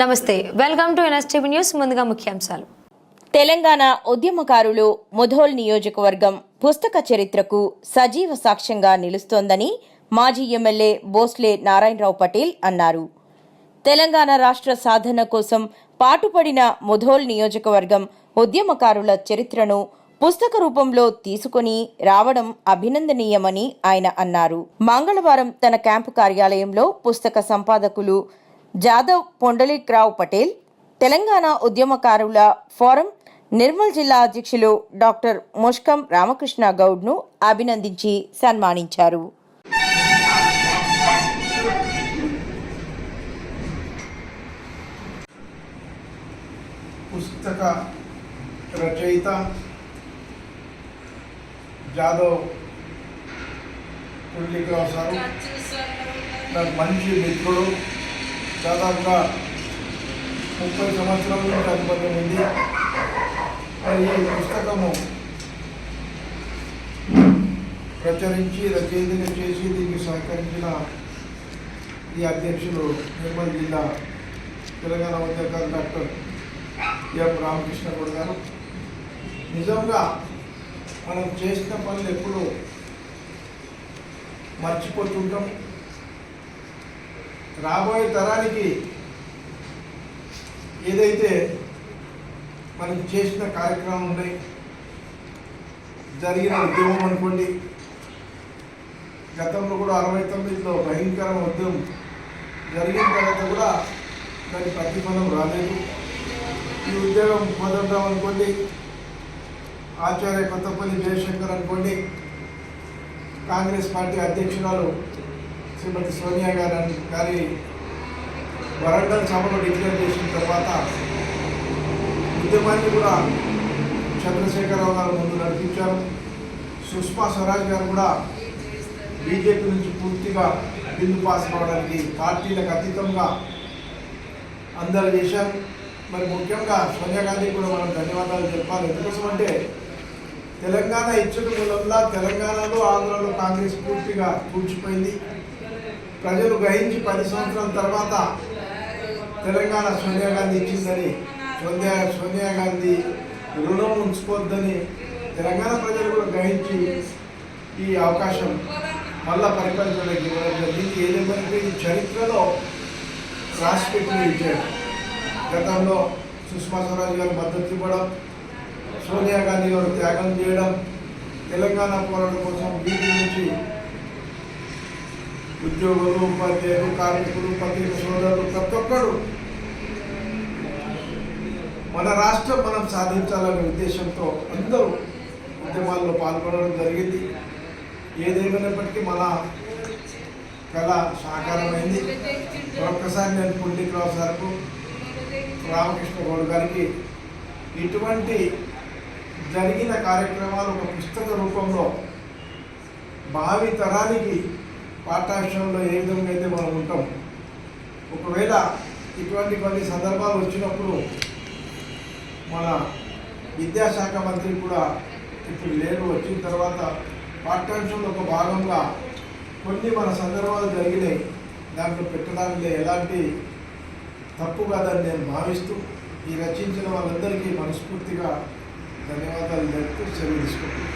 నమస్తే welcome to NSTV news ముందుగా ముఖ్యాంశాలు. తెలంగాణ ఉద్యమకారులు ముధోల్ నియోజకవర్గం పుస్తక చరిత్రకు సజీవ సాక్ష్యంగా నిలుస్తోందని మాజీ ఎమ్మెల్యే బోస్లే నారాయణరావు పటేల్ అన్నారు. తెలంగాణ రాష్ట్ర సాధన కోసం పాటుపడిన ముధోల్ నియోజకవర్గం ఉద్యమకారుల చరిత్రను పుస్తక రూపంలో తీసుకుని రావడం అభినందనీయమని ఆయన అన్నారు. మంగళవారం తన క్యాంపు కార్యాలయంలో పుస్తక సంపాదకులు జాదవ్ పొండలిక్రావు పటేల్ తెలంగాణ ఉద్యమకారుల ఫోరం నిర్మల్ జిల్లా అధ్యక్షులు డాక్టర్ ముష్కం రామకృష్ణ గౌడ్ను అభినందించి సన్మానించారు. పుస్తక రచయిత జాదవ్ పుల్లికరావు సారు. మంచి మిత్రుడు. దాదాపుగా ముప్పై సంవత్సరాల నుంచి అనుబంధం ఉంది. మరి ఈ పుస్తకము ప్రచురించి రచయితగా చేసి దీనికి సహకరించిన ఈ అధ్యక్షులు నిర్మల్ జిల్లా తెలంగాణ ఉద్యోగాలు డాక్టర్ ఎం రామకృష్ణ గౌడ్ గారు. నిజంగా మనం చేసిన పనులు ఎప్పుడు మర్చిపోతుంటాం. రాబోయే తరానికి ఏదైతే మనం చేసిన కార్యక్రమం ఉన్నాయి జరిగిన ఉద్యమం అనుకోండి గతంలో కూడా అరవై తొమ్మిదిలో భయంకరమైన ఉద్యమం జరిగిన తర్వాత కూడా దాని ప్రతిఫలం రాలేదు. ఈ ఉద్యోగం పొందడం అనుకోండి ఆచార్య కొత్తపల్లి జయశంకర్ అనుకోండి కాంగ్రెస్ పార్టీ అధ్యక్షురాలు శ్రీమతి సోనియా గారి గారి వరంగల్ సభలో డిక్లేర్ చేసిన తర్వాత ఉద్యమాన్ని కూడా చంద్రశేఖరరావు గారు ముందు నడిపించారు. సుష్మా స్వరాజ్ గారు కూడా బీజేపీ నుంచి పూర్తిగా బిల్లు పాస్ కావడానికి పార్టీలకు అతీతంగా అందరు చేశారు మరి ముఖ్యంగా సోనియా గాంధీ కూడా మనం ధన్యవాదాలు చెప్పాలి. ఎందుకోసం అంటే తెలంగాణ ఇచ్చిన మూలంలో తెలంగాణలో ఆంధ్రలో కాంగ్రెస్ పూర్తిగా కూర్చిపోయింది ప్రజలు గ్రహించి పది సంవత్సరాల తర్వాత తెలంగాణ సోనియా గాంధీ ఇచ్చిందని సోనియా సోనియా గాంధీ రుణం ఉంచుకోవద్దని తెలంగాణ ప్రజలు కూడా గ్రహించి ఈ అవకాశం మళ్ళా పరిపాలించడానికి ఇవ్వడం జరిగింది. ఏదేమంటే ఈ చరిత్రలో రాసిపెట్టిన విజయం గతంలో సుష్మా స్వరాజ్ గారు మద్దతు ఇవ్వడం సోనియా గాంధీ గారు త్యాగం చేయడం తెలంగాణ పోరాటం కోసం వీటి నుంచి ఉద్యోగులు ఉపాధ్యాయులు కార్మికులు పత్రిక సోదరులు ప్రతి ఒక్కరు మన రాష్ట్రం మనం సాధించాలనే ఉద్దేశంతో అందరూ ఉద్యమాల్లో పాల్గొనడం జరిగింది. ఏదేమైనప్పటికీ మన కళ సాకారమైంది. మరొక్కసారి నేను పుండికరావు సార్కు రామకృష్ణ గౌడ్ గారికి ఇటువంటి జరిగిన కార్యక్రమాలు ఒక పుస్తక రూపంలో భావి తరానికి పాఠాంశంలో ఏ విధంగా అయితే మనం ఉంటాం ఒకవేళ ఇటువంటి కొన్ని సందర్భాలు వచ్చినప్పుడు మన విద్యాశాఖ మంత్రి కూడా ఇప్పుడు లేరు వచ్చిన తర్వాత పాఠ్యాంశంలో ఒక భాగంగా కొన్ని మన సందర్భాలు జరిగినాయి. దాంట్లో పెట్టడానికి ఎలాంటి తప్పు కాదని నేను భావిస్తూ ఈ రచించిన వాళ్ళందరికీ మనస్ఫూర్తిగా ధన్యవాదాలు తెలుపుతూ సెలవు తీసుకుంటున్నాను.